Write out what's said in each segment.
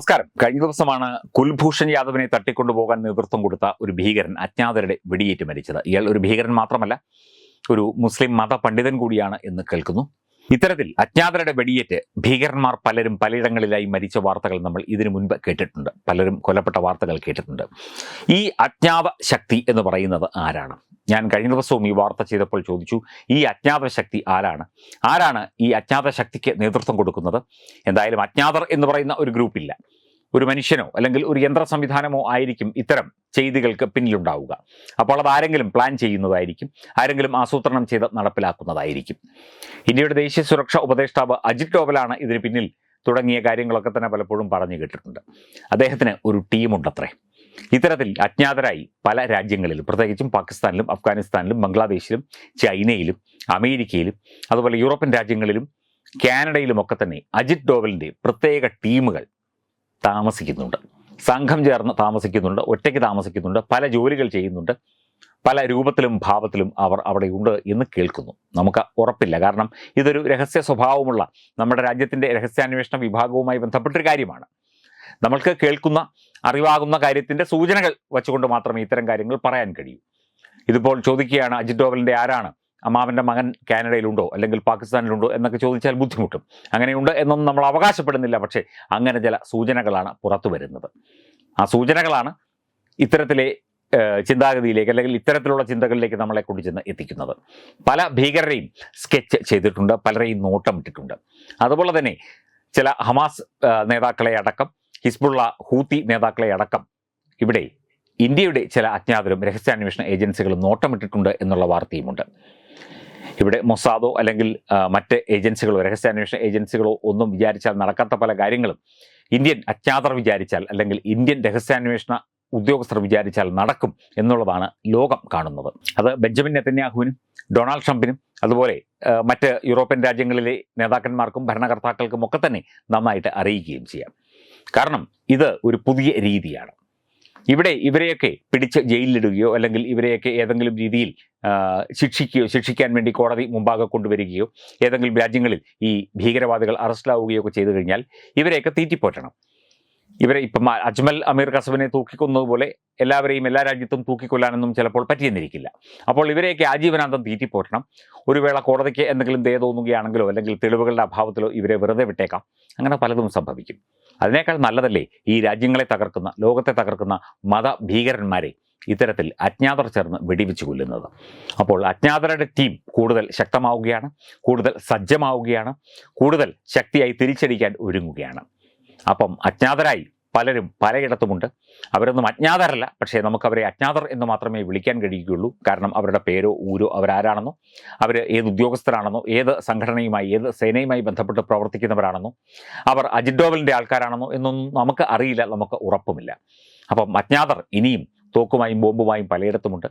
നമസ്കാരം. കഴിഞ്ഞ ദിവസമാണ് കുൽഭൂഷൺ യാദവിനെ തട്ടിക്കൊണ്ടുപോകാൻ നേതൃത്വം കൊടുത്ത ഒരു ഭീകരൻ അജ്ഞാതരുടെ വെടിയേറ്റ് മരിച്ചത്. ഇയാൾ ഒരു ഭീകരൻ മാത്രമല്ല ഒരു മുസ്ലിം മത പണ്ഡിതൻ കൂടിയാണ് എന്ന് കേൾക്കുന്നു. ഇത്തരത്തിൽ അജ്ഞാതരുടെ വെടിയേറ്റ് ഭീകരന്മാർ പലരും പലയിടങ്ങളിലായി മരിച്ച വാർത്തകൾ നമ്മൾ ഇതിനു മുൻപ് കേട്ടിട്ടുണ്ട്. പലരും കൊല്ലപ്പെട്ട വാർത്തകൾ കേട്ടിട്ടുണ്ട്. ഈ അജ്ഞാത ശക്തി എന്ന് പറയുന്നത് ആരാണ്? ഞാൻ കഴിഞ്ഞ ദിവസവും ഈ വാർത്ത ചെയ്തപ്പോൾ ചോദിച്ചു ഈ അജ്ഞാത ശക്തി ആരാണ്? ആരാണ് ഈ അജ്ഞാത ശക്തിക്ക് നേതൃത്വം കൊടുക്കുന്നത്? എന്തായാലും അജ്ഞാതർ എന്ന് പറയുന്ന ഒരു ഗ്രൂപ്പില്ല. ഒരു മനുഷ്യനോ അല്ലെങ്കിൽ ഒരു യന്ത്ര സംവിധാനമോ ആയിരിക്കും ഇത്തരം ചെയ്തികൾക്ക് പിന്നിലുണ്ടാവുക. അപ്പോൾ അത് ആരെങ്കിലും പ്ലാൻ ചെയ്യുന്നതായിരിക്കും. ആരെങ്കിലും ആസൂത്രണം ചെയ്ത് നടപ്പിലാക്കുന്നതായിരിക്കും. ഇന്ത്യയുടെ ദേശീയ സുരക്ഷാ ഉപദേഷ്ടാവ് അജിത് ഡോവലാണ് ഇതിന് പിന്നിൽ തുടങ്ങിയ കാര്യങ്ങളൊക്കെ തന്നെ പലപ്പോഴും പറഞ്ഞു കേട്ടിട്ടുണ്ട്. അദ്ദേഹത്തിന് ഒരു ടീമുണ്ടത്രേ. ഇത്തരത്തിൽ അജ്ഞാതരായി പല രാജ്യങ്ങളിലും പ്രത്യേകിച്ചും പാകിസ്ഥാനിലും അഫ്ഗാനിസ്ഥാനിലും ബംഗ്ലാദേശിലും ചൈനയിലും അമേരിക്കയിലും അതുപോലെ യൂറോപ്യൻ രാജ്യങ്ങളിലും കാനഡയിലുമൊക്കെ തന്നെ അജിത് ഡോവലിന്റെ പ്രത്യേക ടീമുകൾ താമസിക്കുന്നുണ്ട്. സംഘം ചേർന്ന് താമസിക്കുന്നുണ്ട് ഒറ്റയ്ക്ക് താമസിക്കുന്നുണ്ട് പല ജോലികൾ ചെയ്യുന്നുണ്ട് പല രൂപത്തിലും ഭാവത്തിലും അവർ അവിടെയുണ്ട് എന്ന് കേൾക്കുന്നു. നമുക്ക് ഉറപ്പില്ല. കാരണം ഇതൊരു രഹസ്യ സ്വഭാവമുള്ള നമ്മുടെ രാജ്യത്തിന്റെ രഹസ്യാന്വേഷണ വിഭാഗവുമായി ബന്ധപ്പെട്ടൊരു കാര്യമാണ്. നമ്മൾക്ക് കേൾക്കുന്ന അറിവാകുന്ന കാര്യത്തിന്റെ സൂചനകൾ വച്ചുകൊണ്ട് മാത്രമേ ഇത്തരം കാര്യങ്ങൾ പറയാൻ കഴിയൂ. ഇതിപ്പോൾ ചോദിക്കുകയാണ് അജിത് ഡോവലിന്റെ ആരാണ്? അമ്മാവന്റെ മകൻ കാനഡയിലുണ്ടോ അല്ലെങ്കിൽ പാകിസ്ഥാനിലുണ്ടോ എന്നൊക്കെ ചോദിച്ചാൽ ബുദ്ധിമുട്ടും. അങ്ങനെയുണ്ട് എന്നൊന്നും നമ്മൾ അവകാശപ്പെടുന്നില്ല. പക്ഷേ അങ്ങനെ ചില സൂചനകളാണ് പുറത്തു വരുന്നത്. ആ സൂചനകളാണ് ഇത്തരത്തിലെ ചിന്താഗതിയിലേക്ക് അല്ലെങ്കിൽ ഇത്തരത്തിലുള്ള ചിന്തകളിലേക്ക് നമ്മളെ കൊണ്ടുചെന്ന് എത്തിക്കുന്നത്. പല ഭീകരരെയും സ്കെച്ച് ചെയ്തിട്ടുണ്ട്. പലരെയും നോട്ടം നോട്ടമിട്ടിട്ടുണ്ട് അതുപോലെ തന്നെ ചില ഹമാസ് നേതാക്കളെ അടക്കം ഹിസ്ബുള്ള ഹൂത്തി നേതാക്കളെ അടക്കം ഇവിടെ ഇന്ത്യയുടെ ചില അജ്ഞാതരും രഹസ്യാന്വേഷണ ഏജൻസികളും നോട്ടമിട്ടിട്ടുണ്ട് എന്നുള്ള വാർത്തയുമുണ്ട്. ഇവിടെ മൊസാദോ അല്ലെങ്കിൽ മറ്റ് ഏജൻസികളോ രഹസ്യാന്വേഷണ ഏജൻസികളോ ഒന്നും വിചാരിച്ചാൽ നടക്കാത്ത പല കാര്യങ്ങളും. ഇന്ത്യൻ അജ്ഞാതർ വിചാരിച്ചാൽ അല്ലെങ്കിൽ ഇന്ത്യൻ രഹസ്യാന്വേഷണ ഉദ്യോഗസ്ഥർ വിചാരിച്ചാൽ നടക്കും എന്നുള്ളതാണ് ലോകം കാണുന്നത്. അത് ബെഞ്ചമിൻ നെത്തന്യാഹുവിനും ഡൊണാൾഡ് ട്രംപിനും അതുപോലെ മറ്റ് യൂറോപ്യൻ രാജ്യങ്ങളിലെ നേതാക്കന്മാർക്കും ഭരണകർത്താക്കൾക്കും ഒക്കെ തന്നെ നന്നായിട്ട് അറിയിക്കുകയും ചെയ്യാം. കാരണം ഇത് ഒരു പുതിയ രീതിയാണ്. ഇവിടെ ഇവരെയൊക്കെ പിടിച്ച് ജയിലിലിടുകയോ അല്ലെങ്കിൽ ഇവരെയൊക്കെ ഏതെങ്കിലും രീതിയിൽ ശിക്ഷിക്കുകയോ ശിക്ഷിക്കാൻ വേണ്ടി കോടതി മുമ്പാകെ കൊണ്ടുവരികയോ ഏതെങ്കിലും രാജ്യങ്ങളിൽ ഈ ഭീകരവാദികൾ അറസ്റ്റിലാവുകയോ ഒക്കെ ചെയ്തു കഴിഞ്ഞാൽ ഇവരെയൊക്കെ തീറ്റിപ്പോറ്റണം. ഇവരെ ഇപ്പം അജ്മൽ അമീർ കസബിനെ തൂക്കിക്കൊന്നതുപോലെ എല്ലാവരെയും എല്ലാ രാജ്യത്തും തൂക്കിക്കൊല്ലാനൊന്നും ചിലപ്പോൾ പറ്റിയെന്നിരിക്കില്ല. അപ്പോൾ ഇവരെയൊക്കെ ആജീവനാന്തം തീറ്റിപ്പോറ്റണം. ഒരു വേള കോടതിക്ക് എന്തെങ്കിലും ദയ തോന്നുകയാണെങ്കിലോ അല്ലെങ്കിൽ തെളിവുകളുടെ അഭാവത്തിലോ ഇവരെ വെറുതെ വിട്ടേക്കാം. അങ്ങനെ പലതും സംഭവിക്കും. അതിനേക്കാൾ നല്ലതല്ലേ ഈ രാജ്യങ്ങളെ തകർക്കുന്ന ലോകത്തെ തകർക്കുന്ന മത ഭീകരന്മാരെ ഇത്തരത്തിൽ അജ്ഞാതർ ചേർന്ന് വെടിവെച്ച് കൊല്ലുന്നത്. അപ്പോൾ അജ്ഞാതരുടെ ടീം കൂടുതൽ ശക്തമാവുകയാണ് കൂടുതൽ സജ്ജമാവുകയാണ് കൂടുതൽ ശക്തിയായി തിരിച്ചടിക്കാൻ ഒരുങ്ങുകയാണ്. അപ്പം അജ്ഞാതരായി പലരും പലയിടത്തുമുണ്ട്. അവരൊന്നും അജ്ഞാതരല്ല പക്ഷേ നമുക്കവരെ അജ്ഞാതർ എന്ന് മാത്രമേ വിളിക്കാൻ കഴിയുകയുള്ളൂ. കാരണം അവരുടെ പേരോ ഊരോ അവരാരാണെന്നോ അവർ ഏത് ഉദ്യോഗസ്ഥരാണെന്നോ ഏത് സംഘടനയുമായി ഏത് സേനയുമായി ബന്ധപ്പെട്ട് പ്രവർത്തിക്കുന്നവരാണെന്നോ അവർ അജിത് ഡോവലിന്റെ ആൾക്കാരാണെന്നോ എന്നൊന്നും നമുക്ക് അറിയില്ല നമുക്ക് ഉറപ്പുമില്ല. അപ്പം അജ്ഞാതർ ഇനിയും തോക്കുമായും ബോംബുമായും പലയിടത്തുമുണ്ട്.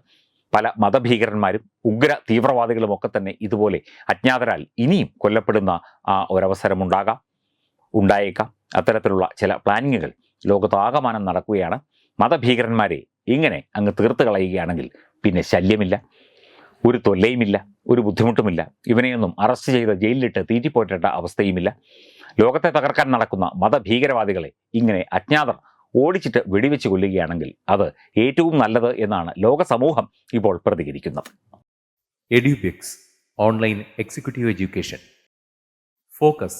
പല മതഭീകരന്മാരും ഉഗ്ര തീവ്രവാദികളും ഒക്കെ തന്നെ ഇതുപോലെ അജ്ഞാതരാൽ ഇനിയും കൊല്ലപ്പെടുന്ന ആ ഒരവസരമുണ്ടാകാം ഉണ്ടായേക്കാം. അത്തരത്തിലുള്ള ചില പ്ലാനിങ്ങുകൾ ലോകത്താകമാനം നടക്കുകയാണ്. മതഭീകരന്മാരെ ഇങ്ങനെ അങ്ങ് തീർത്ത് കളയുകയാണെങ്കിൽ പിന്നെ ശല്യമില്ല ഒരു തൊല്ലയുമില്ല ഒരു ബുദ്ധിമുട്ടുമില്ല. ഇവനെയൊന്നും അറസ്റ്റ് ചെയ്ത് ജയിലിലിട്ട് തീറ്റിപ്പോറ്റേണ്ട അവസ്ഥയുമില്ല. ലോകത്തെ തകർക്കാൻ നടക്കുന്ന മതഭീകരവാദികളെ ഇങ്ങനെ അജ്ഞാതർ ഓടിച്ചിട്ട് വെടിവെച്ച് കൊല്ലുകയാണെങ്കിൽ അത് ഏറ്റവും നല്ലത് എന്നാണ് ലോക സമൂഹം ഇപ്പോൾ പ്രതികരിക്കുന്നത്. Edubix online executive education focus